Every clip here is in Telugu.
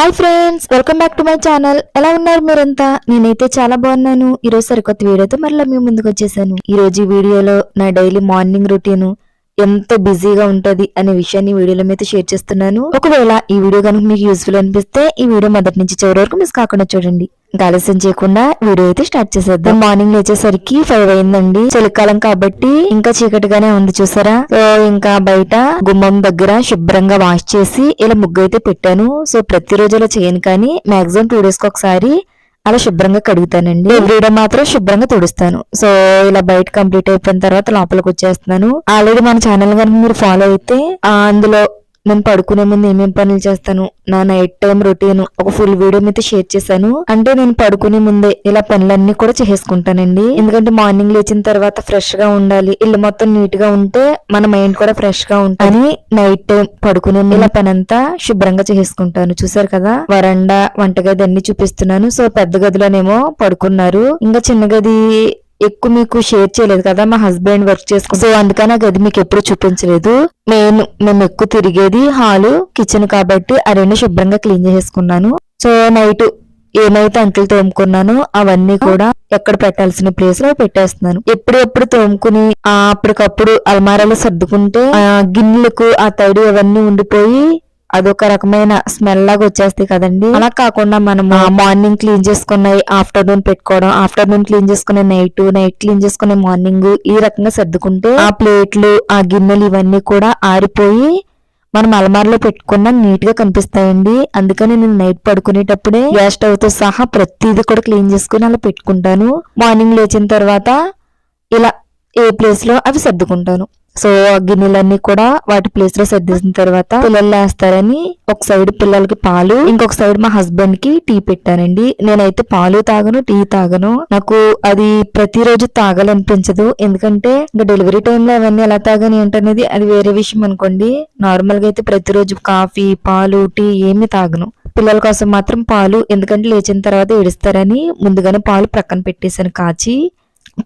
Hi friends welcome back to my channel. ఎలా ఉన్నారు మీరంతా? నేనైతే చాలా బాగున్నాను. ఈరోజు సరికొత్త వీడియోతో మరలా మీ ముందుకు వచ్చేసాను. ఈ రోజు ఈ వీడియోలో నా డైలీ మార్నింగ్ రొటీను ఎంత బిజీగా ఉంటది అనే విషయాన్ని వీడియోలో మీతో షేర్ చేస్తున్నాను. ఒకవేళ ఈ వీడియో కనుక మీకు యూస్ఫుల్ అనిపిస్తే ఈ వీడియో మొదటి నుంచి చివరి వరకు మిస్ కాకుండా చూడండి. ఆలస్యం చేయకుండా వీడియో అయితే స్టార్ట్ చేసేద్దాం. మార్నింగ్ లేచేసరికి ఫైవ్ అయిందండి. చలికాలం కాబట్టి ఇంకా చీకటిగానే ఉంది చూసారా? సో ఇంకా బయట గుమ్మం దగ్గర శుభ్రంగా వాష్ చేసి ఇలా ముగ్గు అయితే పెట్టాను. సో ప్రతిరోజు ఇలా చేయను కానీ మాక్సిమం టూ డేస్కి ఒకసారి అలా శుభ్రంగా కడుగుతానండి. ఎవ్రీడే మాత్రం శుభ్రంగా తుడుస్తాను. సో ఇలా బయట కంప్లీట్ అయిపోయిన తర్వాత లోపలికి వచ్చేస్తున్నాను. ఆల్రెడీ మన ఛానల్ కనుక మీరు ఫాలో అయితే అందులో నేను పడుకునే ముందు ఏమేం పనులు చేస్తాను? నా నైట్ టైం రొటీన్ ఒక ఫుల్ వీడియో మీతో షేర్ చేశాను. అంటే నేను పడుకునే ముందే ఇలా పనులన్నీ కూడా చేసుకుంటానండి ఎందుకంటే మార్నింగ్ లేచిన తర్వాత ఫ్రెష్గా ఉండాలి. ఇల్లు మొత్తం నీట్గా ఉంటే మన మైండ్ కూడా ఫ్రెష్గా ఉంటుంది. నైట్ టైం పడుకునే ముందు ఇలా పనంతా శుభ్రంగా చేసుకుంటాను చూసారు కదా? వరండా వంటగది అన్ని చూపిస్తున్నాను. సో పెద్ద గదిలోనేమో పడుకున్నారు. ఇంకా చిన్న గది ఎక్కువ మీకు షేర్ చేయలేదు కదా మా హస్బెండ్ వర్క్ చేసుకుని సో అందుకని ఆ గది మీకు ఎప్పుడు చూపించలేదు. నేను మేము ఎక్కువ తిరిగేది హాలు కిచెన్ కాబట్టి ఆ రెండు శుభ్రంగా క్లీన్ చేసుకున్నాను సో నైట్ ఏమైతే అంట్లు తోముకున్నానో అవన్నీ కూడా ఎక్కడ పెట్టాల్సిన ప్లేస్లో పెట్టేస్తున్నాను. ఎప్పుడెప్పుడు తోముకుని అప్పటికప్పుడు అల్మారాలో సర్దుకుంటే ఆ గిన్నెలకు ఆ తడి అవన్నీ ఉండిపోయి అదొక రకమైన స్మెల్ లాగా వచ్చేస్తాయి కదండి. అలా కాకుండా మనం మార్నింగ్ క్లీన్ చేసుకున్నాయి ఆఫ్టర్నూన్ పెట్టుకోవడం ఆఫ్టర్నూన్ క్లీన్ చేసుకునే నైట్ నైట్ క్లీన్ చేసుకునే మార్నింగ్ ఈ రకంగా సర్దుకుంటే ఆ ప్లేట్లు ఆ గిన్నెలు ఇవన్నీ కూడా ఆరిపోయి మనం అలమారిలో పెట్టుకున్న నీట్గా కనిపిస్తాయండి. అందుకని నేను నైట్ పడుకునేటప్పుడే గ్యాస్ స్టవ్తో సహా ప్రతిదీ కూడా క్లీన్ చేసుకుని అలా పెట్టుకుంటాను. మార్నింగ్ లేచిన తర్వాత ఇలా ఏ ప్లేస్లో అవి సర్దుకుంటాను. సో ఆ గిన్నెలన్నీ కూడా వాటి ప్లేస్లో సర్దేసిన తర్వాత పిల్లలు వేస్తారని ఒక సైడ్ పిల్లలకి పాలు ఇంకొక సైడ్ మా హస్బెండ్కి టీ పెట్టానండి. నేనైతే పాలు తాగను టీ తాగను. నాకు అది ప్రతిరోజు తాగాలనిపించదు. ఎందుకంటే ఇంకా డెలివరీ టైంలో అవన్నీ ఎలా తాగని ఏంటనేది అది వేరే విషయం అనుకోండి. నార్మల్గా అయితే ప్రతిరోజు కాఫీ పాలు టీ ఏమి తాగను. పిల్లల కోసం మాత్రం పాలు ఎందుకంటే లేచిన తర్వాత ఏడుస్తారని ముందుగానే పాలు ప్రక్కన పెట్టేశాను కాచి.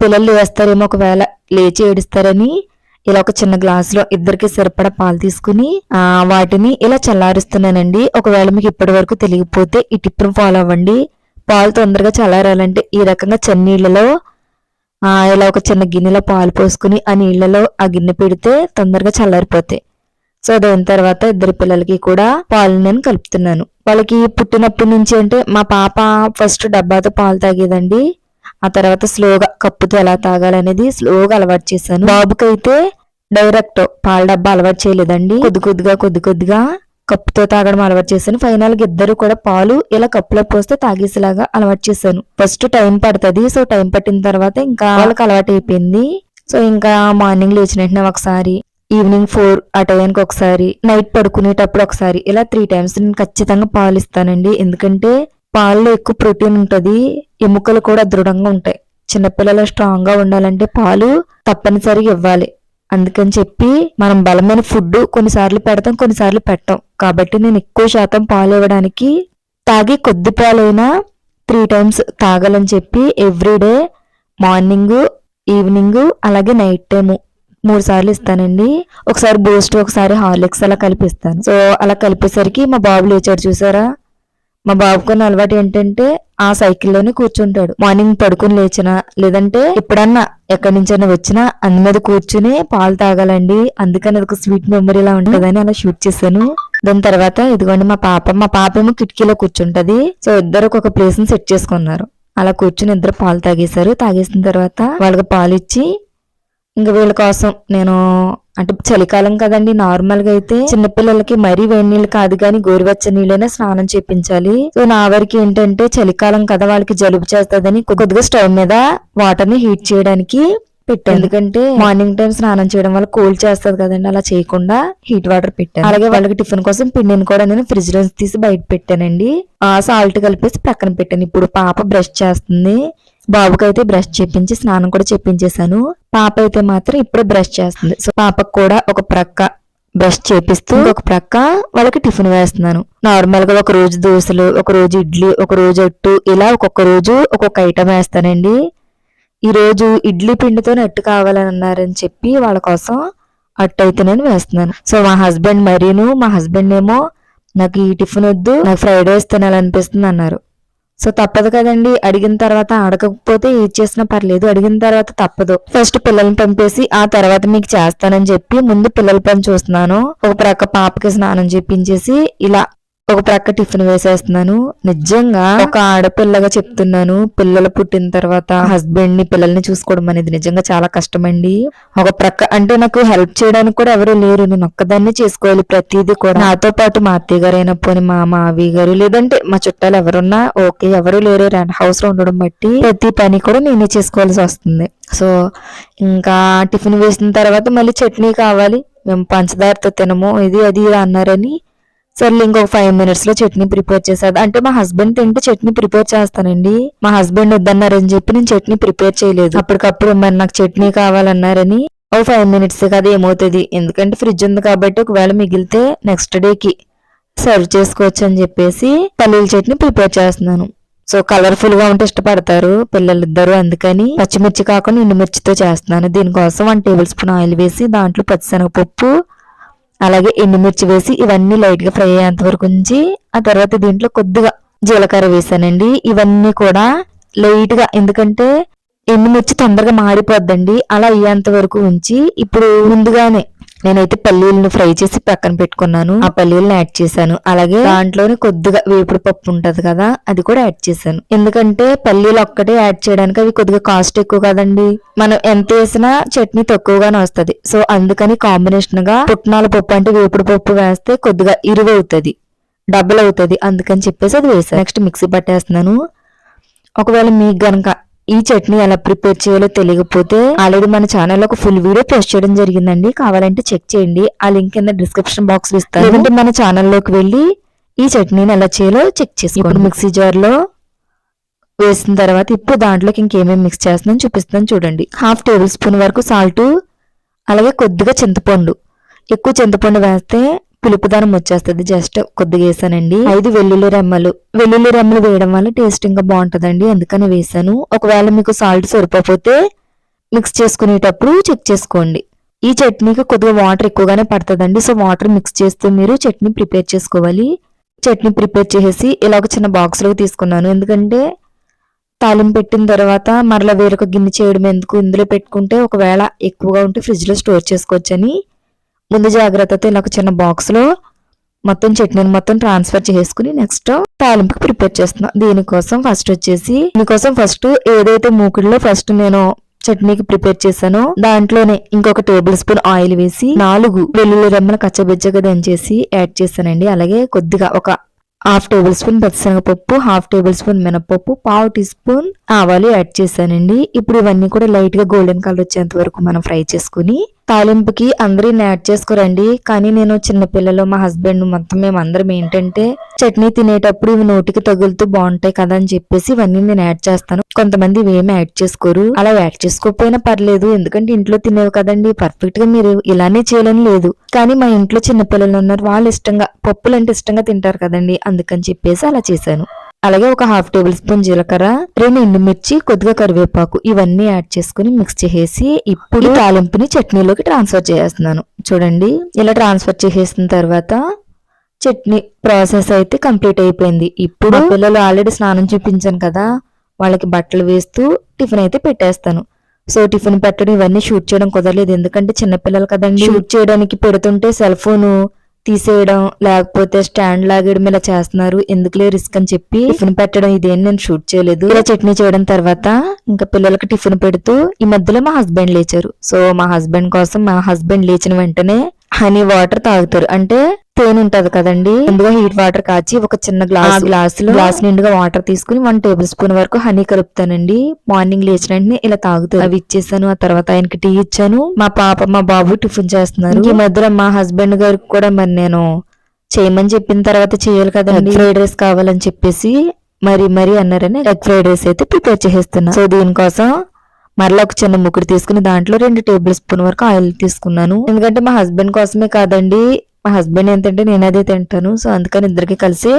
పిల్లలు లేస్తారేమో ఒకవేళ లేచి ఏడుస్తారని ఇలా ఒక చిన్న గ్లాస్లో ఇద్దరికి సరిపడా పాలు తీసుకుని ఆ వాటిని ఇలా చల్లారుస్తున్నానండి. ఒకవేళ మీకు ఇప్పటి వరకు తెలియకపోతే ఈ టిప్ను ఫాలో అవ్వండి. పాలు తొందరగా చల్లారాలంటే ఈ రకంగా చన్నీళ్ళలో ఆ ఇలా ఒక చిన్న గిన్నెలో పాలు పోసుకుని ఆ నీళ్ళలో ఆ గిన్నె పెడితే తొందరగా చల్లారిపోతాయి. సో దాని తర్వాత ఇద్దరు పిల్లలకి కూడా పాలు నేను కలుపుతున్నాను. వాళ్ళకి పుట్టినప్పటి నుంచి అంటే మా పాప ఫస్ట్ డబ్బాతో పాలు తాగేదండి. ఆ తర్వాత స్లోగా కప్పుతో ఎలా తాగాలనేది స్లోగా అలవాటు చేశాను. బాబుకైతే డైరెక్ట్ పాల డబ్బా అలవాటు చేయలేదండి. కొద్ది కొద్దిగా కొద్ది కొద్దిగా కప్పుతో తాగడం అలవాటు చేశాను. ఫైనల్గా ఇద్దరు కూడా పాలు ఇలా కప్పులో పోస్తే తాగేసేలాగా అలవాటు చేశాను. ఫస్ట్ టైం పడుతుంది. సో టైం పట్టిన తర్వాత ఇంకా వాళ్ళకి అలవాటు అయిపోయింది. సో ఇంకా మార్నింగ్ లేచిన వెంటనే ఒకసారి ఈవినింగ్ ఫోర్ ఆ టైంకి ఒకసారి నైట్ పడుకునేటప్పుడు ఒకసారి ఇలా త్రీ టైమ్స్ నేను ఖచ్చితంగా పాలు ఇస్తానండి. ఎందుకంటే పాలలో ఎక్కువ ప్రోటీన్ ఉంటుంది ఎముకలు కూడా దృఢంగా ఉంటాయి. చిన్నపిల్లలు స్ట్రాంగ్గా ఉండాలంటే పాలు తప్పనిసరిగా ఇవ్వాలి. అందుకని చెప్పి మనం బలమైన ఫుడ్ కొన్నిసార్లు పెడతాం కొన్నిసార్లు పెట్టాం. కాబట్టి నేను ఎక్కువ శాతం పాలు ఇవ్వడానికి తాగి కొద్ది పాలైనా త్రీ టైమ్స్ తాగాలని చెప్పి ఎవ్రీడే మార్నింగ్ ఈవినింగ్ అలాగే నైట్ టైము మూడు సార్లు ఇస్తానండి. ఒకసారి బూస్ట్ ఒకసారి హార్లిక్స్ అలా కలిపిస్తాను. సో అలా కలిపేసరికి మా బాబు లేచాడు చూసారా? మా బాబుకున్న అలవాటు ఏంటంటే ఆ సైకిల్లోనే కూర్చుంటాడు. మార్నింగ్ పడుకుని లేచినా లేదంటే ఎప్పుడన్నా ఎక్కడి నుంచైనా వచ్చినా అందు మీద కూర్చుని పాలు తాగాలండి. అందుకని అది ఒక స్వీట్ మెమరీలా ఉంటుందని అలా షూట్ చేశాను. దాని తర్వాత ఇదిగోండి మా పాప మా పాప ఏమో కిటికీలో కూర్చుంటది. సో ఇద్దరు ఒక ప్లేస్ని సెట్ చేసుకున్నారు. అలా కూర్చుని ఇద్దరు పాలు తాగేశారు. తాగేసిన తర్వాత వాళ్ళకి పాలు ఇచ్చి ఇంక వీళ్ళ కోసం నేను అంటే చలికాలం కదండి నార్మల్గా అయితే చిన్నపిల్లలకి మరీ వేడి నీళ్ళు కాదు కానీ గోరువెచ్చ నీళ్ళనే స్నానం చేపించాలి. సో నా వరకు ఏంటంటే చలికాలం కదా వాళ్ళకి జలుబు చేస్తుందని కొద్దిగా స్టవ్ మీద వాటర్ని హీట్ చేయడానికి పెట్టాను. ఎందుకంటే మార్నింగ్ టైం స్నానం చేయడం వల్ల కోల్డ్ చేస్తుంది కదండి అలా చేయకుండా హీట్ వాటర్ పెట్టాను. అలాగే వాళ్ళకి టిఫిన్ కోసం పిండిని కూడా నేను ఫ్రిడ్జ్లో తీసి బయట పెట్టానండి. ఆ సాల్ట్ కలిపేసి పక్కన పెట్టాను. ఇప్పుడు పాప బ్రష్ చేస్తుంది. బాబుకైతే బ్రష్ చేపించి స్నానం కూడా చేపించేశాను. పాప అయితే మాత్రం ఇప్పుడే బ్రష్ చేస్తుంది. సో పాపకు కూడా ఒక ప్రక్క బ్రష్ చేపిస్తూ ఒక ప్రక్క వాళ్ళకి టిఫిన్ వేస్తున్నాను. నార్మల్గా ఒక రోజు దోశలు ఒక రోజు ఇడ్లీ ఒక రోజు అట్టు ఇలా ఒక్కొక్క రోజు ఒక్కొక్క ఐటమ్ వేస్తానండి. ఈ రోజు ఇడ్లీ పిండితో అట్టు కావాలని అన్నారని చెప్పి వాళ్ళ కోసం అట్టు అయితే నేను వేస్తున్నాను. సో మా హస్బెండ్ మరీను మా హస్బెండ్ ఏమో నాకు ఈ టిఫిన్ వద్దు నాకు ఫ్రైడ్ రైస్ తినాలనిపిస్తుంది అన్నారు. సో తప్పదు కదండి. అడిగిన తర్వాత అడగకపోతే ఏది చేసినా పర్లేదు. అడిగిన తర్వాత తప్పదు. ఫస్ట్ పిల్లల్ని పంపేసి ఆ తర్వాత మీకు చేస్తానని చెప్పి ముందు పిల్లల పని చూస్తున్నాను. ఒక ప్రక్క పాపకి స్నానం చేపించేసి ఇలా ఒక ప్రక్క టిఫిన్ వేసేస్తున్నాను. నిజంగా ఒక ఆడపిల్లగా చెప్తున్నాను. పిల్లలు పుట్టిన తర్వాత హస్బెండ్ని పిల్లల్ని చూసుకోవడం అనేది నిజంగా చాలా కష్టమండి. ఒక ప్రక్క అంటే నాకు హెల్ప్ చేయడానికి కూడా ఎవరు లేరు. నేను ఒక్కదాన్ని చేసుకోవాలి ప్రతిదీ కూడా. నాతో పాటు మా అత్తయ్య గారు అయినప్పుడు పోనీ మా మావి గారు లేదంటే మా చుట్టాలు ఎవరున్నా ఓకే ఎవరు లేరు. రెంట్ హౌస్లో ఉండడం బట్టి ప్రతి పని కూడా నేనే చేసుకోవాల్సి వస్తుంది. సో ఇంకా టిఫిన్ వేసిన తర్వాత మళ్ళీ చట్నీ కావాలి. మేము పంచదారతో తినము ఇది అది అన్నారని సర్లే ఇంకొక ఫైవ్ మినిట్స్లో చట్నీ ప్రిపేర్ చేసేది అంటే మా హస్బెండ్ తింటే చట్నీ ప్రిపేర్ చేస్తానండి. మా హస్బెండ్ వద్దన్నారని చెప్పి నేను చట్నీ ప్రిపేర్ చేయలేదు. అప్పటికప్పుడు మరి నాకు చట్నీ కావాలన్నారని ఓ ఫైవ్ మినిట్స్ కదా ఏమవుతుంది. ఎందుకంటే ఫ్రిడ్జ్ ఉంది కాబట్టి ఒకవేళ మిగిలితే నెక్స్ట్ డేకి సర్వ్ చేసుకోవచ్చు అని చెప్పేసి పల్లీల చట్నీ ప్రిపేర్ చేస్తున్నాను. సో కలర్ఫుల్గా ఉంటే ఇష్టపడతారు పిల్లలిద్దరు అందుకని పచ్చిమిర్చి కాకుండా ఎండుమిర్చితో చేస్తున్నాను. దీనికోసం వన్ టేబుల్ స్పూన్ ఆయిల్ వేసి దాంట్లో పచ్చిశనగపప్పు అలాగే ఎండుమిర్చి వేసి ఇవన్నీ లైట్గా ఫ్రై అయ్యేంత వరకు ఉంచి ఆ తర్వాత దీంట్లో కొద్దిగా జీలకర్ర వేసానండి. ఇవన్నీ కూడా లైట్గా ఎందుకంటే ఎండుమిర్చి తొందరగా మాడిపోద్దండి. అలా అయ్యేంత వరకు ఉంచి ఇప్పుడు ముందుగానే నేనైతే పల్లీలను ఫ్రై చేసి పక్కన పెట్టుకున్నాను. ఆ పల్లీలను యాడ్ చేశాను. అలాగే దాంట్లోనే కొద్దిగా వేపుడు పప్పు ఉంటది కదా అది కూడా యాడ్ చేశాను. ఎందుకంటే పల్లీలు ఒక్కటే యాడ్ చేయడానికి అవి కొద్దిగా కాస్ట్ ఎక్కువ కదండి. మనం ఎంత వేసినా చట్నీ తక్కువగానే వస్తుంది. సో అందుకని కాంబినేషన్గా పుట్నాల పప్పు అంటే వేపుడు పప్పు వేస్తే కొద్దిగా ఇరువు డబ్బులు అవుతుంది. అందుకని చెప్పేసి అది వేసాను నెక్స్ట్ మిక్సీ పట్టేస్తున్నాను. ఒకవేళ మీకు గనక ఈ చట్నీ ఎలా ప్రిపేర్ చేయాలో తెలియకపోతే ఆల్రెడీ మన ఛానల్లో ఒక ఫుల్ వీడియో పోస్ట్ చేయడం జరిగిందండి. కావాలంటే చెక్ చేయండి. ఆ లింక్ కింద డిస్క్రిప్షన్ బాక్స్ ఇస్తాను. లేదంటే మన ఛానల్లోకి వెళ్ళి ఈ చట్నీని ఎలా చేయాలో చెక్ చేసుకోండి. మిక్సీ జార్లో వేసిన తర్వాత ఇప్పుడు దాంట్లోకి ఇంకేమేమి మిక్స్ చేస్తుందని చూపిస్తాను చూడండి. హాఫ్ టేబుల్ స్పూన్ వరకు సాల్ట్ అలాగే కొద్దిగా చింతపండు. ఎక్కువ చింతపండు వేస్తే పులుపుదనం వచ్చేస్తుంది. జస్ట్ కొద్దిగా వేసానండి. ఐదు వెల్లుల్లి రెమ్మలు. వెల్లుల్లి రెమ్మలు వేయడం వల్ల టేస్ట్ ఇంకా బాగుంటుందండి. అందుకని వేసాను. ఒకవేళ మీకు సాల్ట్ సరిపోతే మిక్స్ చేసుకునేటప్పుడు చెక్ చేసుకోండి. ఈ చట్నీకి కొద్దిగా వాటర్ ఎక్కువగానే పడుతుందండి. సో వాటర్ మిక్స్ చేస్తూ మీరు చట్నీ ప్రిపేర్ చేసుకోవాలి. చట్నీ ప్రిపేర్ చేసేసి ఇలా ఒక చిన్న బాక్స్లోకి తీసుకున్నాను. ఎందుకంటే తాలింపు పెట్టిన తర్వాత మరలా వేరొక గిన్నె చేయడం ఎందుకు ఇందులో పెట్టుకుంటే ఒకవేళ ఎక్కువగా ఉంటే ఫ్రిడ్జ్లో స్టోర్ చేసుకోవచ్చని ముందు జాగ్రత్తతో ఇలా ఒక చిన్న బాక్స్లో మొత్తం చట్నీని మొత్తం ట్రాన్స్ఫర్ చేసుకుని నెక్స్ట్ తాలింపుకి ప్రిపేర్ చేస్తున్నాం. దీనికోసం ఫస్ట్ వచ్చేసి దీనికోసం ఫస్ట్ ఏదైతే మూకుడులో ఫస్ట్ నేను చట్నీకి ప్రిపేర్ చేశాను దాంట్లోనే ఇంకొక టేబుల్ స్పూన్ ఆయిల్ వేసి నాలుగు వెల్లుల్లి రెమ్మలు కచ్చబెచ్చగా దంచేసి యాడ్ చేశానండి. అలాగే కొద్దిగా ఒక హాఫ్ టేబుల్ స్పూన్ పచ్చిశనగపప్పు హాఫ్ టేబుల్ స్పూన్ మినపప్పు పావు టీ స్పూన్ ఆవాలు యాడ్ చేశానండి. ఇప్పుడు ఇవన్నీ కూడా లైట్గా గోల్డెన్ కలర్ వచ్చేంత వరకు మనం ఫ్రై చేసుకుని తాలింపుకి అందరూ యాడ్ చేసుకోరండి. కానీ నేను చిన్నపిల్లలు మా హస్బెండ్ మొత్తం మేము అందరం ఏంటంటే చట్నీ తినేటప్పుడు ఇవి నోటికి తగులుతూ బాగుంటాయి కదా అని చెప్పేసి ఇవన్నీ నేను యాడ్ చేస్తాను. కొంతమంది ఇవేమి యాడ్ చేసుకోరు. అలా యాడ్ చేసుకోకపోయినా పర్లేదు. ఎందుకంటే ఇంట్లో తినేవి కదండి. పర్ఫెక్ట్గా మీరు ఇలానే చేయాలని లేదు. కానీ మా ఇంట్లో చిన్నపిల్లలు ఉన్నారు. వాళ్ళు ఇష్టంగా పప్పులు అంటే ఇష్టంగా తింటారు కదండి. అందుకని చెప్పేసి అలా చేశాను. అలాగే ఒక హాఫ్ టేబుల్ స్పూన్ జీలకర్ర రెండు ఎండుమిర్చి కొద్దిగా కరివేపాకు ఇవన్నీ యాడ్ చేసుకుని మిక్స్ చేసేసి ఇప్పుడు తాలింపుని చట్నీలోకి ట్రాన్స్ఫర్ చేస్తున్నాను. చూడండి ఇలా ట్రాన్స్ఫర్ చేసేసిన తర్వాత చట్నీ ప్రాసెస్ అయితే కంప్లీట్ అయిపోయింది. ఇప్పుడు పిల్లలు ఆల్రెడీ స్నానం చూపించాను కదా వాళ్ళకి బట్టలు వేస్తూ టిఫిన్ అయితే పెట్టేస్తాను. సో టిఫిన్ పెట్టడం ఇవన్నీ షూట్ చేయడం కుదరలేదు. ఎందుకంటే చిన్నపిల్లలు కదండి. షూట్ చేయడానికి పెడుతుంటే సెల్ ఫోన్ తీసేయడం లేకపోతే స్టాండ్ లాగేయడం ఇలా చేస్తున్నారు. ఎందుకులే రిస్క్ అని చెప్పి టిఫిన్ పెట్టడం ఇదేం నేను షూట్ చేయలేదు. ఇలా చట్నీ చేయడం తర్వాత ఇంకా పిల్లలకి టిఫిన్ పెడుతూ ఈ మధ్యలో మా హస్బెండ్ లేచారు. సో మా హస్బెండ్ కోసం మా హస్బెండ్ లేచిన వెంటనే హనీ వాటర్ తాగుతారు. అంటే తేనె ఉంటది కదండి. ముందుగా హీట్ వాటర్ కాచి ఒక చిన్న గ్లాస్ గ్లాస్లో గ్లాస్ నిండుగా వాటర్ తీసుకుని వన్ టేబుల్ స్పూన్ వరకు హనీ కలుపుతానండి. మార్నింగ్ లేచిన వెంటనే ఇలా తాగుతారు అవి ఇచ్చేసాను ఆ తర్వాత ఆయనకి టీ ఇచ్చాను. మా పాప మా బాబు టిఫిన్ చేస్తున్నారు. ఈ మధ్యలో మా హస్బెండ్ గారికి కూడా మరి నేను చేయమని చెప్పిన తర్వాత చేయాలి కదండి. ఫ్రైడ్ రైస్ కావాలని చెప్పేసి మరి మరి అన్నారని ఎగ్ ఫ్రైడ్ రైస్ అయితే ప్రిపేర్ చేసేస్తున్నా. సో దీనికోసం మరలా ఒక చిన్న ముక్కుడు తీసుకుని దాంట్లో రెండు టేబుల్ స్పూన్ వరకు ఆయిల్ తీసుకున్నాను. ఎందుకంటే మా హస్బెండ్ కోసమే కాదండి. మా హస్బెండ్ ఏంటంటే నేను అదే తింటాను. సో అందుకని ఇద్దరికి కలిసి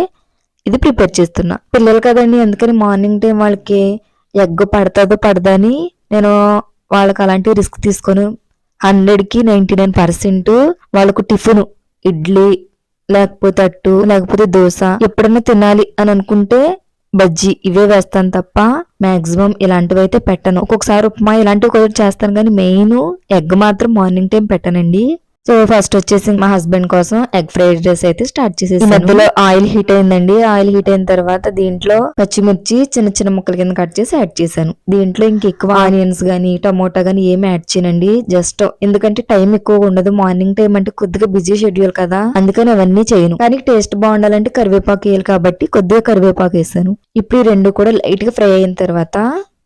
ఇది ప్రిపేర్ చేస్తున్నా. పిల్లలు కదండి అందుకని మార్నింగ్ టైం వాళ్ళకి ఎగ్ పడుతుందో పడదని నేను వాళ్ళకి అలాంటి రిస్క్ తీసుకొని హండ్రెడ్కి నైంటీ నైన్ పర్సెంట్ వాళ్ళకు టిఫిన్ ఇడ్లీ లేకపోతే అట్టు లేకపోతే దోశ ఎప్పుడన్నా తినాలి అని అనుకుంటే బజ్జీ ఇవే వేస్తాను తప్ప మ్యాక్సిమం ఇలాంటివి అయితే పెట్టను. ఒక్కొక్కసారి ఉప్మా ఇలాంటివి కూడా చేస్తాను కానీ మెయిన్ ఎగ్ మాత్రం మార్నింగ్ టైం పెట్టనండి. సో ఫస్ట్ వచ్చేసి మా హస్బెండ్ కోసం ఎగ్ ఫ్రైడ్ రైస్ అయితే స్టార్ట్ చేసేసి మధ్యలో ఆయిల్ హీట్ అయిందండి. ఆయిల్ హీట్ అయిన తర్వాత దీంట్లో పచ్చిమిర్చి చిన్న చిన్న ముక్కల కింద కట్ చేసి యాడ్ చేశాను. దీంట్లో ఇంక ఎక్కువ ఆనియన్స్ గానీ టమోటా గానీ ఏమి యాడ్ చేయనండి. జస్ట్ ఎందుకంటే టైం ఎక్కువ ఉండదు. మార్నింగ్ టైం అంటే కొద్దిగా బిజీ షెడ్యూల్ కదా. అందుకని అవన్నీ చేయను. కానీ టేస్ట్ బాగుండాలంటే కరివేపాకు వేయాలి కాబట్టి కొద్దిగా కరివేపాకు వేసాను. ఇప్పుడు ఈ రెండు కూడా లైట్గా ఫ్రై అయిన తర్వాత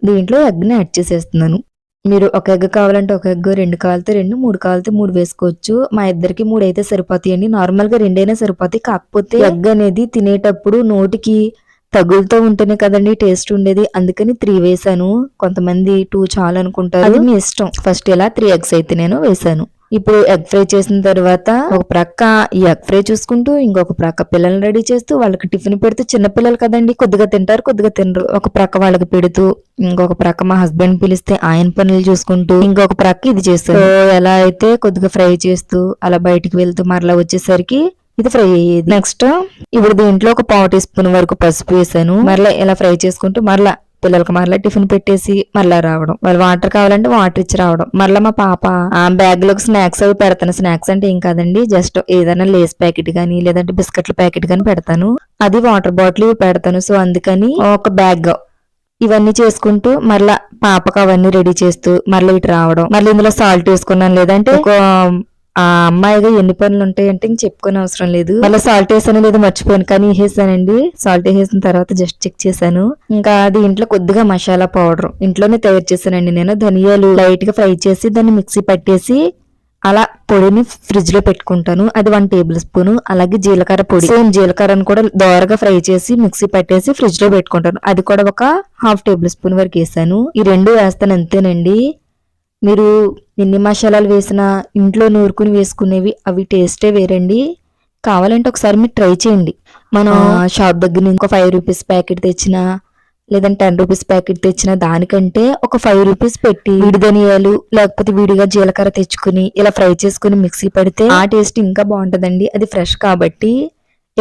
దీంట్లో ఎగ్ని యాడ్ చేసేస్తున్నాను. మీరు ఒక ఎగ్ కావాలంటే ఒక ఎగ్ రెండు కావాలితే రెండు మూడు కావాలితే మూడు వేసుకోవచ్చు. మా ఇద్దరికి మూడు అయితే సరిపోతాయండి నార్మల్గా రెండైనా సరిపోతాయి. కాకపోతే ఎగ్ అనేది తినేటప్పుడు నోటికి తగులుతూ ఉంటేనే కదండి టేస్ట్ ఉండేది. అందుకని త్రీ వేసాను. కొంతమంది టూ చాలు అనుకుంటారు అది మీ ఇష్టం. ఫస్ట్ ఇలా త్రీ ఎగ్స్ అయితే నేను వేసాను. ఇప్పుడు ఎగ్ ఫ్రై చేసిన తర్వాత ఒక ప్రక్క ఈ ఎగ్ ఫ్రై చూసుకుంటూ ఇంకొక ప్రక్క పిల్లల్ని రెడీ చేస్తూ వాళ్ళకి టిఫిన్ పెడుతూ చిన్నపిల్లలు కదండి కొద్దిగా తింటారు కొద్దిగా తినరు. ఒక ప్రక్క వాళ్ళకి పెడుతూ ఇంకొక ప్రక్క మా హస్బెండ్ పిలిస్తే ఆయన పనులు చూసుకుంటూ ఇంకొక ప్రక్క ఇది చేస్తారు. ఎలా అయితే కొద్దిగా ఫ్రై చేస్తూ అలా బయటికి వెళ్తూ మరలా వచ్చేసరికి ఇది ఫ్రై అయ్యేది. నెక్స్ట్ ఇప్పుడు దీంట్లో ఒక పావు టీ స్పూన్ వరకు పసుపు వేసాను. మరలా ఇలా ఫ్రై చేసుకుంటూ మరలా పిల్లలకి మరలా టిఫిన్ పెట్టేసి మరలా రావడం. వాళ్ళు వాటర్ కావాలంటే వాటర్ ఇచ్చి రావడం. మరలా మా పాప ఆ బ్యాగ్లోకి స్నాక్స్ అవి పెడతాను. స్నాక్స్ అంటే ఏం కాదండి జస్ట్ ఏదైనా లేస్ ప్యాకెట్ గానీ లేదంటే బిస్కెట్ల ప్యాకెట్ గానీ పెడతాను. అది వాటర్ బాటిల్ పెడతాను. సో అందుకని ఒక బ్యాగ్ ఇవన్నీ చేసుకుంటూ మరలా పాపకు అవన్నీ రెడీ చేస్తూ మరలా ఇటు రావడం. మళ్ళీ ఇందులో సాల్ట్ వేసుకున్నాను. లేదంటే ఒక ఆ అమ్మాయిగా ఎన్ని పనులు ఉంటాయంటే ఇంక చెప్పుకునే అవసరం లేదు. మళ్ళీ సాల్ట్ వేసాను లేదు మర్చిపోయాను కానీ వేసానండి. సాల్ట్ వేసిన తర్వాత జస్ట్ చెక్ చేశాను. ఇంకా దీంట్లో కొద్దిగా మసాలా పౌడర్ ఇంట్లోనే తయారు చేశానండి నేను. ధనియాలు లైట్గా ఫ్రై చేసి దాన్ని మిక్సీ పట్టేసి అలా పొడిని ఫ్రిడ్జ్లో పెట్టుకుంటాను. అది వన్ టేబుల్ స్పూన్ అలాగే జీలకర్ర పొడి. సేమ్ జీలకర్రను కూడా దోరగా ఫ్రై చేసి మిక్సీ పట్టేసి ఫ్రిడ్జ్లో పెట్టుకుంటాను. అది కూడా ఒక హాఫ్ టేబుల్ స్పూన్ వరకు వేసాను. ఈ రెండు వేస్తాను అంతేనండి. మీరు ఎన్ని మసాలాలు వేసినా ఇంట్లో నూరుకుని వేసుకునేవి అవి టేస్టే వేరండి. కావాలంటే ఒకసారి మీరు ట్రై చేయండి. మనం షాప్ దగ్గర నుంచి ఒక ఫైవ్ రూపీస్ ప్యాకెట్ తెచ్చినా లేదంటే టెన్ రూపీస్ ప్యాకెట్ తెచ్చిన దానికంటే ఒక ఫైవ్ రూపీస్ పెట్టి విడి ధనియాలు లేకపోతే విడిగా జీలకర్ర తెచ్చుకుని ఇలా ఫ్రై చేసుకుని మిక్సీ పెడితే ఆ టేస్ట్ ఇంకా బాగుంటదండి. అది ఫ్రెష్ కాబట్టి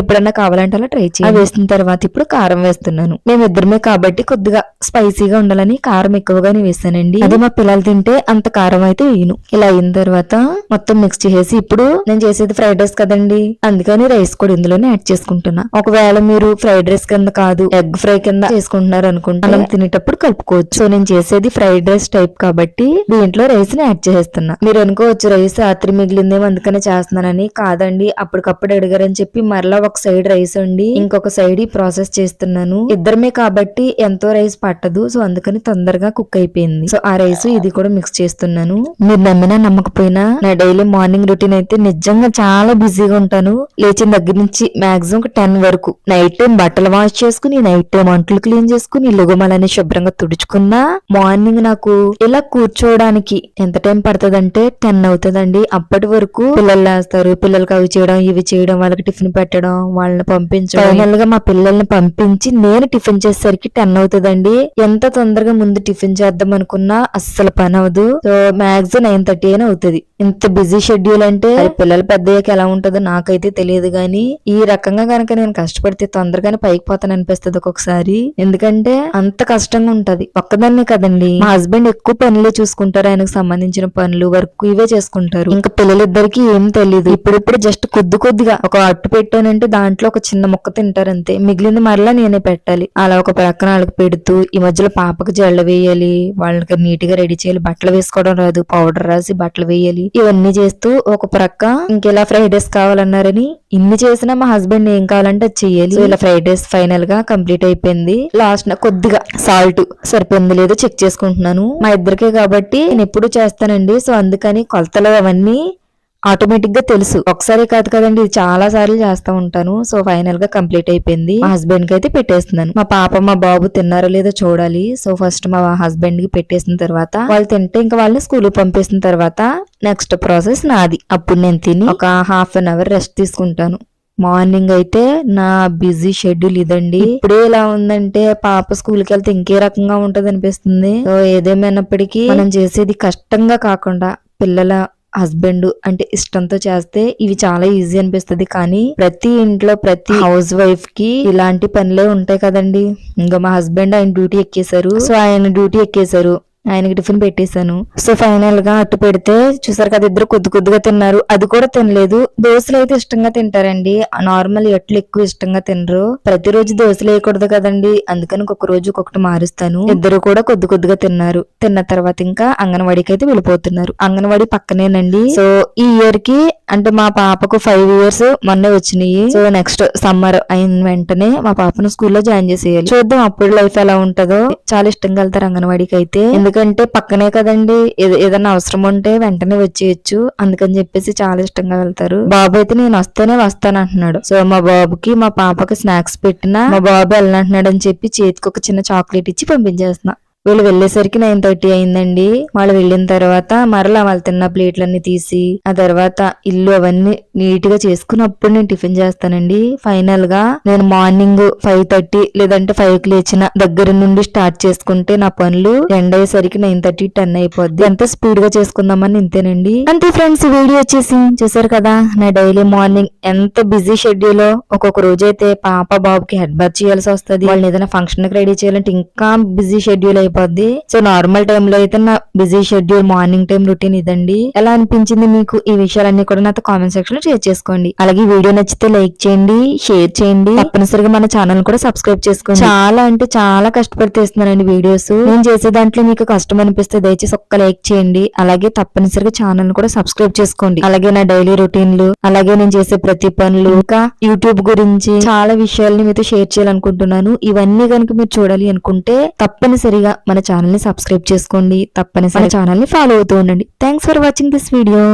ఎప్పుడన్నా కావాలంటే అలా ట్రై చేయాలి వేసిన తర్వాత ఇప్పుడు కారం వేస్తున్నాను. మేము ఇద్దరమే కాబట్టి కొద్దిగా స్పైసీగా ఉండాలని కారం ఎక్కువగానే వేసానండి అది మా పిల్లలు తింటే అంత కారం అయితే వేయను. ఇలా అయిన తర్వాత మొత్తం మిక్స్ చేసి ఇప్పుడు నేను చేసేది ఫ్రైడ్ రైస్ కదండి. అందుకని రైస్ కూడా ఇందులోనే యాడ్ చేసుకుంటున్నా. ఒకవేళ మీరు ఫ్రైడ్ రైస్ కింద కాదు ఎగ్ ఫ్రై కింద చేసుకుంటున్నారు అనుకుంటే మనం తినేటప్పుడు కలుపుకోవచ్చు. సో నేను చేసేది ఫ్రైడ్ రైస్ టైప్ కాబట్టి దీంట్లో రైస్ని యాడ్ చేస్తున్నా మీరు అనుకోవచ్చు రైస్ రాత్రి మిగిలిందేమో అందుకనే చేస్తున్నానని. కాదండి అప్పటికప్పుడు అడిగారని చెప్పి మరలా ఒక సైడ్ రైస్ అండి. ఇంకొక సైడ్ ఈ ప్రాసెస్ చేస్తున్నాను. ఇద్దరమే కాబట్టి ఎంతో రైస్ పట్టదు. సో అందుకని తొందరగా కుక్ అయిపోయింది. సో ఆ రైస్ ఇది కూడా మిక్స్ చేస్తున్నాను. మీరు నమ్మినా నమ్మకపోయినా నా డైలీ మార్నింగ్ రొటీన్ అయితే నిజంగా చాలా బిజీగా ఉంటాను. లేచిన దగ్గర నుంచి మాక్సిమం టెన్ వరకు. నైట్ టైం బట్టలు వాష్ చేసుకుని నైట్ టైం అంట్లు క్లీన్ చేసుకుని లుగమలని శుభ్రంగా తుడుచుకున్నా మార్నింగ్ నాకు ఇలా కూర్చోవడానికి ఎంత టైం పడుతుందంటే టెన్ అవుతుందండి. అప్పటి వరకు పిల్లలు లేస్తారు. పిల్లలకి అవి చేయడం ఇవి చేయడం వాళ్ళకి టిఫిన్ పెట్టడం వాళ్ళని పంపించడం. ఫైనల్గా మా పిల్లల్ని పంపించి నేను టిఫిన్ చేసేసరికి టెన్ అవుతుందండి. ఎంత తొందరగా ముందు టిఫిన్ చేద్దాం అనుకున్నా అస్సలు పని అవదు సో మ్యాక్సిమం నైన్ థర్టీ అయినా అవుతుంది. ఇంత బిజీ షెడ్యూల్ అంటే పిల్లలు పెద్దయ్యాక ఎలా ఉంటుందో నాకైతే తెలియదు గానీ ఈ రకంగా గనక నేను కష్టపడితే తొందరగానే పైకి పోతాను అనిపిస్తుంది ఒక్కొక్కసారి. ఎందుకంటే అంత కష్టంగా ఉంటది. ఒక్కదాన్నే కదండి. మా హస్బెండ్ ఎక్కువ పనులే చూసుకుంటారు. ఆయనకు సంబంధించిన పనులు వర్క్ ఇవే చేసుకుంటారు. ఇంకా పిల్లలిద్దరికి ఏం తెలియదు ఇప్పుడిప్పుడు జస్ట్ కొద్ది కొద్దిగా ఒక అట్టు పెట్టానంటే దాంట్లో ఒక చిన్న ముక్క తింటారు అంతే. మిగిలింది మరలా నేనే పెట్టాలి. అలా ఒక ప్రక్కన వాళ్ళకి పెడుతూ ఈ మధ్యలో పాపకు జల్ల వేయాలి వాళ్ళకి నీట్గా రెడీ చేయాలి బట్టలు వేసుకోవడం రాదు పౌడర్ రాసి బట్టలు వేయాలి. ఇవన్నీ చేస్తూ ఒక ప్రక్క ఇంకెలా ఫ్రైడ్ రైస్ కావాలన్నారని ఇన్ని చేసినా మా హస్బెండ్ ఏం కావాలంటే అది చెయ్యాలి ఇలా ఫ్రైడ్ రైస్ ఫైనల్గా కంప్లీట్ అయిపోయింది. లాస్ట్ కొద్దిగా సాల్ట్ సరిపోయింది లేదో చెక్ చేసుకుంటున్నాను. మా ఇద్దరికే కాబట్టి నేను ఎప్పుడు చేస్తానండి. సో అందుకని కొలతలు అవన్నీ ఆటోమేటిక్గా తెలుసు. ఒకసారి కాదు కదండి ఇది చాలా సార్లు చేస్తా ఉంటాను. సో ఫైనల్గా కంప్లీట్ అయిపోయింది. మా హస్బెండ్కి అయితే పెట్టేస్తున్నాను. మా పాప మా బాబు తిన్నారో లేదో చూడాలి. సో ఫస్ట్ మా హస్బెండ్కి పెట్టేసిన తర్వాత వాళ్ళు తింటే ఇంకా వాళ్ళని స్కూల్ పంపేసిన తర్వాత నెక్స్ట్ ప్రాసెస్ నాది. అప్పుడు నేను తిని ఒక హాఫ్ అన్ అవర్ రెస్ట్ తీసుకుంటాను. మార్నింగ్ అయితే నా బిజీ షెడ్యూల్ ఇదండి. ఇప్పుడే ఇలా ఉందంటే పాప స్కూల్కి వెళ్తే ఇంకే రకంగా ఉంటది అనిపిస్తుంది సో ఏదేమైనప్పటికీ మనం చేసేది కష్టంగా కాకుండా పిల్లల హస్బెండ్ అంటే ఇష్టంతో చేస్తే ఇవి చాలా ఈజీ అనిపిస్తది. కానీ ప్రతి ఇంట్లో ప్రతి హౌస్ వైఫ్కి ఇలాంటి పనులే ఉంటాయి కదండి. ఇంకా మా హస్బెండ్ ఆయన డ్యూటీ ఎక్కేశారు. సో ఆయన డ్యూటీ ఎక్కేశారు. ఆయనకి టిఫిన్ పెట్టేశాను. సో ఫైనల్గా అట్టు పెడితే చూసారు కదా ఇద్దరు కొద్ది కొద్దిగా తిన్నారు. అది కూడా తినలేదు. దోశలు అయితే ఇష్టంగా తింటారండి. నార్మల్ ఎట్లు ఎక్కువ ఇష్టంగా తినరు. ప్రతిరోజు దోశలు వేయకూడదు కదండి. అందుకని ఒక్కొక్క రోజు ఒక్కొక్కటి మారుస్తాను. ఇద్దరు కూడా కొద్ది కొద్దిగా తిన్నారు. తిన్న తర్వాత ఇంకా అంగన్వాడికి అయితే వెళ్ళిపోతున్నారు. అంగన్వాడి పక్కనేనండి. సో ఈ ఇయర్కి అంటే మా పాపకు ఫైవ్ ఇయర్స్ మొన్నే వచ్చినాయి. సో నెక్స్ట్ సమ్మర్ అయిన వెంటనే మా పాపను స్కూల్లో జాయిన్ చేసేయాలి. చూద్దాం అప్పుడు లైఫ్ ఎలా ఉంటుందో. చాలా ఇష్టంగా వెళ్తారు అంగన్వాడికి అయితే. ఎందుకంటే పక్కనే కదండి. ఏదైనా అవసరం ఉంటే వెంటనే వచ్చేయచ్చు. అందుకని చెప్పేసి చాలా ఇష్టంగా వెళ్తారు. బాబు అయితే నేను వస్తేనే వస్తాను అంటున్నాడు. సో మా బాబుకి మా పాపకి స్నాక్స్ పెట్టినా మా బాబు వెళ్ళనంటున్నాడు అని చెప్పి చేతికి ఒక చిన్న చాక్లెట్ ఇచ్చి పంపించేస్తున్నా. వీళ్ళు వెళ్ళేసరికి నైన్ థర్టీ అయిందండి. వాళ్ళు వెళ్ళిన తర్వాత మరలా వాళ్ళు తిన్న ప్లేట్లన్నీ తీసి ఆ తర్వాత ఇల్లు అవన్నీ నీట్గా చేసుకుని అప్పుడు నేను టిఫిన్ చేస్తానండి. ఫైనల్గా నేను మార్నింగ్ ఫైవ్ థర్టీ లేదంటే ఫైవ్కి లేచిన దగ్గర నుండి స్టార్ట్ చేసుకుంటే నా పనులు ఎండ్ అయ్యేసరికి నైన్ థర్టీ టెన్ అయిపోద్ది. ఎంత స్పీడ్గా చేసుకుందామని ఇంతేనండి. అంతే ఫ్రెండ్స్ వీడియో వచ్చేసి చూసారు కదా నా డైలీ మార్నింగ్ ఎంత బిజీ షెడ్యూల్ ఒక్కొక్క రోజు అయితే పాప బాబుకి హెడ్ బాత్ చేయాల్సి వస్తుంది. వాళ్ళని ఏదైనా ఫంక్షన్కి రెడీ చేయాలంటే ఇంకా బిజీ షెడ్యూల్ అయిపోద్ది. సో నార్మల్ టైమ్లో అయితే నా busy schedule morning time routine ఇదండి. ఎలా అనిపించింది మీకు ఈ విషయాలన్నీ కూడా నాతో కామెంట్ సెక్షన్లో షేర్ చేసుకోండి. అలాగే వీడియో నచ్చితే లైక్ చేయండి షేర్ చేయండి. తప్పనిసరిగా మన ఛానల్ కూడా సబ్స్క్రైబ్ చేసుకోండి. చాలా అంటే చాలా కష్టపడి తీస్తున్నానండి వీడియోస్ నేను చేసే దాంట్లో మీకు కష్టం అనిపిస్తే దయచేసి ఒక్క లైక్ చేయండి. అలాగే తప్పనిసరిగా ఛానల్ కూడా సబ్స్క్రైబ్ చేసుకోండి. అలాగే నా డైలీ రొటీన్లు అలాగే నేను చేసే ప్రతి పనులు ఇంకా యూట్యూబ్ గురించి చాలా విషయాల్ని మీతో షేర్ చేయాలనుకుంటున్నాను. ఇవన్నీ కనుక మీరు చూడాలి అనుకుంటే తప్పనిసరిగా మన ఛానల్ని సబ్స్క్రైబ్ చేసుకోండి. తప్పనిసరి ఛానల్ని ఫాలో అవుతూ ఉండండి. Thanks for watching this video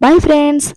bye friends